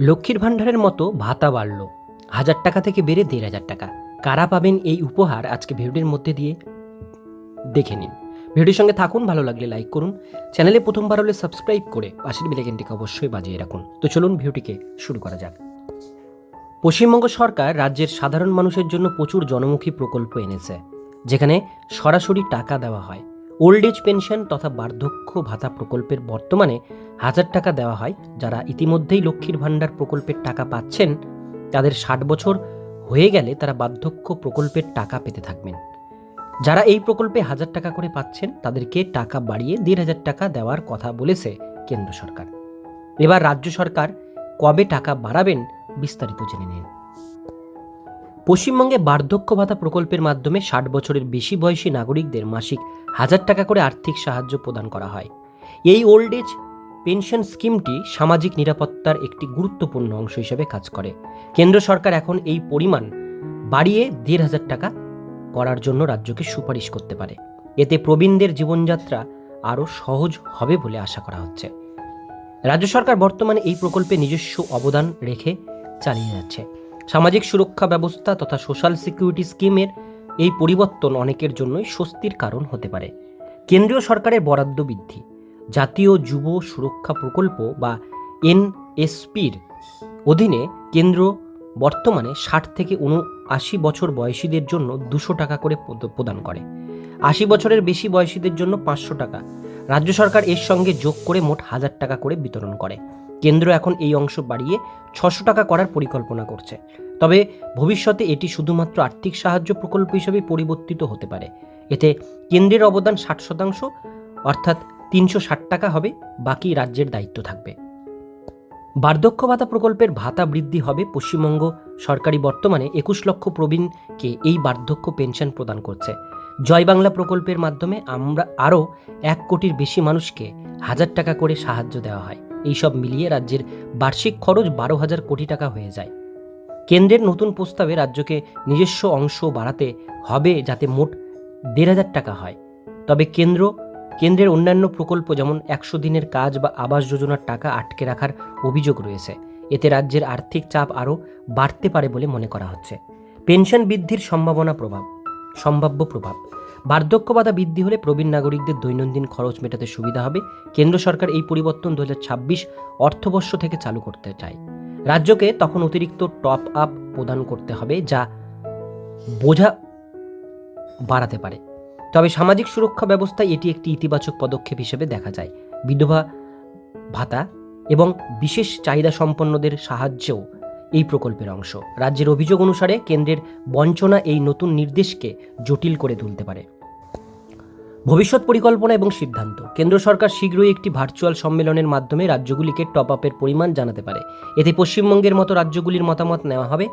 লক্ষ্মীর ভাণ্ডারের মতো ভাতা বাড়ল। হাজার টাকা থেকে বেড়ে দেড় হাজার টাকা। কারা পাবেন এই উপহার আজকে ভিডিওর মধ্যে দিয়ে দেখে নিন। ভিডিওর সঙ্গে থাকুন, ভালো লাগলে লাইক করুন। চ্যানেলে প্রথমবার হলে সাবস্ক্রাইব করে পাশের বেলাইকেনটিকে অবশ্যই বাজিয়ে রাখুন। তো চলুন ভিডিওটিকে শুরু করা যাক। পশ্চিমবঙ্গ সরকার রাজ্যের সাধারণ মানুষের জন্য প্রচুর জনমুখী প্রকল্প এনেছে, যেখানে সরাসরি টাকা দেওয়া হয়। ওল্ড এজ পেনশন তথা বার্ধক্য ভাতা প্রকল্পের বর্তমানে হাজার টাকা দেওয়া হয়। যারা ইতিমধ্যেই লক্ষ্মীর ভাণ্ডার প্রকল্পের টাকা পাচ্ছেন, তাদের ষাট বছর হয়ে গেলে তারা বার্ধক্য প্রকল্পের টাকা পেতে থাকবেন। যারা এই প্রকল্পে হাজার টাকা করে পাচ্ছেন, তাদেরকে টাকা বাড়িয়ে দেড় হাজার টাকা দেওয়ার কথা বলেছে কেন্দ্র সরকার। এবার রাজ্য সরকার কবে টাকা বাড়াবেন বিস্তারিত জেনে নিন। পশ্চিমবঙ্গে বার্ধক্য ভাতা প্রকল্পের মাধ্যমে ষাট বছরের বেশি বয়সী নাগরিকদের মাসিক হাজার টাকা করে আর্থিক সাহায্য প্রদান করা হয়। এই ওল্ড এজ পেনশন স্কিমটি সামাজিক নিরাপত্তার একটি গুরুত্বপূর্ণ অংশ হিসেবে কাজ করে। কেন্দ্র সরকার এখন এই পরিমাণ বাড়িয়ে দেড় হাজার টাকা করার জন্য রাজ্যকে সুপারিশ করতে পারে। এতে প্রবীণদের জীবনযাত্রা আরও সহজ হবে বলে আশা করা হচ্ছে। রাজ্য সরকার বর্তমানে এই প্রকল্পে নিজস্ব অবদান রেখে চালিয়ে যাচ্ছে। সামাজিক সুরক্ষা ব্যবস্থা তথা সোশ্যাল সিকিউরিটি স্কিমের এই পরিবর্তন অনেকের জন্যই স্বস্তির কারণ হতে পারে। কেন্দ্রীয় সরকারের বরাদ্দ বৃদ্ধি, জাতীয় যুব সুরক্ষা প্রকল্প বা এনএসপির অধীনে কেন্দ্র বর্তমানে ষাট থেকে উনআশি বছর বয়সীদের জন্য দুশো টাকা করে প্রদান করে। আশি বছরের বেশি বয়সীদের জন্য পাঁচশো টাকা। রাজ্য সরকার এর সঙ্গে যোগ করে মোট হাজার টাকা করে বিতরণ করে। কেন্দ্র এখন এই অংশ বাড়িয়ে ছশো টাকা করার পরিকল্পনা করছে। তবে ভবিষ্যতে এটি শুধুমাত্র আর্থিক সাহায্য প্রকল্প হিসেবে পরিবর্তিত হতে পারে। এতে কেন্দ্রের অবদান ষাট শতাংশ, অর্থাৎ তিনশো ষাট টাকা হবে, বাকি রাজ্যের দায়িত্ব থাকবে। বার্ধক্য ভাতা প্রকল্পের ভাতা বৃদ্ধি হবে পশ্চিমবঙ্গ সরকারি বর্তমানে একুশ লক্ষ প্রবীণকে এই বার্ধক্য পেনশন প্রদান করছে। জয় বাংলা প্রকল্পের মাধ্যমে আমরা আরও এক কোটির বেশি মানুষকে হাজার টাকা করে সাহায্য দেওয়া হয়। এই সব মিলিয়ে রাজ্যের বার্ষিক খরচ বারো হাজার কোটি টাকা হয়ে যায়। কেন্দ্রের নতুন প্রস্তাবে রাজ্যকে নিজস্ব অংশ বাড়াতে হবে যাতে মোট দেড় হাজার টাকা হয়। তবে কেন্দ্র, কেন্দ্রের অন্যান্য প্রকল্প যেমন একশো দিনের কাজ বা আবাস যোজনার টাকা আটকে রাখার অভিযোগ রয়েছে। এতে রাজ্যের আর্থিক চাপ আরও বাড়তে পারে বলে মনে করা হচ্ছে। পেনশন বৃদ্ধির সম্ভাবনা প্রভাব, সম্ভাব্য প্রভাব। বার্ধক্য ভাতা বৃদ্ধি হলে প্রবীণ নাগরিকদের দৈনন্দিন খরচ মেটাতে সুবিধা হবে। কেন্দ্র সরকার এই পরিবর্তন দু হাজার ছাব্বিশ অর্থবর্ষ থেকে চালু করতে চায়। রাজ্যকে তখন অতিরিক্ত টপ আপ প্রদান করতে হবে, যা বোঝা বাড়াতে পারে। তবে সামাজিক সুরক্ষা ব্যবস্থায় এটি একটি ইতিবাচক পদক্ষেপ হিসেবে দেখা যায়। বিধবা ভাতা এবং বিশেষ চাহিদা সম্পন্নদের সাহায্যও এই প্রকল্পের অংশ। রাজ্যের অভিযোগ অনুসারে কেন্দ্রের বঞ্চনা এই নতুন নির্দেশকে জটিল করে তুলতে পারে। ভবিষ্যৎ পরিকল্পনা এবং সিদ্ধান্ত। কেন্দ্র সরকার শীঘ্রই একটি ভার্চুয়াল সম্মেলনের মাধ্যমে রাজ্যগুলিকে টপ আপের পরিমাণ জানাতে পারে। এতে পশ্চিমবঙ্গের মতো রাজ্যগুলির মতামত নেওয়া হবে।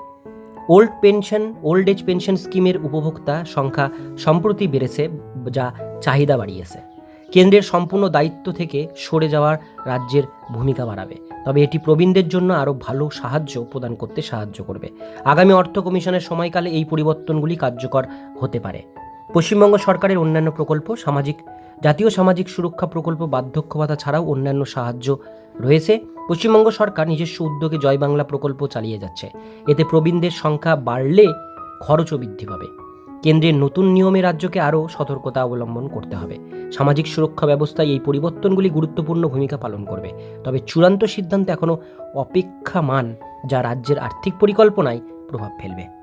Old pension, old age pension স্কিমের উপভোক্তা সংখ্যা সম্প্রতি বেড়েছে, যা চাহিদা বাড়িয়েছে। কেন্দ্রের সম্পূর্ণ দায়িত্ব থেকে সরে যাওয়ার রাজ্যের ভূমিকা বাড়াবে। তবে এটি প্রবীণদের জন্য আরও ভালো সাহায্য প্রদান করতে সাহায্য করবে। আগামী অর্থ কমিশনের সময়কালে এই পরিবর্তনগুলি কার্যকর হতে পারে। পশ্চিমবঙ্গ সরকারের অন্যান্য প্রকল্প, সামাজিক, জাতীয় সামাজিক সুরক্ষা প্রকল্প বার্ধক্য ভাতা ছাড়াও অন্যান্য সাহায্য রয়েছে। পশ্চিমবঙ্গ সরকার নিজস্ব উদ্যোগে জয় বাংলা প্রকল্প চালিয়ে যাচ্ছে। এতে প্রবীণদের সংখ্যা বাড়লে খরচও বৃদ্ধি পাবে। কেন্দ্রের নতুন নিয়মে রাজ্যকে আরও সতর্কতা অবলম্বন করতে হবে। সামাজিক সুরক্ষা ব্যবস্থায় এই পরিবর্তনগুলি গুরুত্বপূর্ণ ভূমিকা পালন করবে। তবে চূড়ান্ত সিদ্ধান্ত এখনও অপেক্ষামান, যা রাজ্যের আর্থিক পরিকল্পনায় প্রভাব ফেলবে।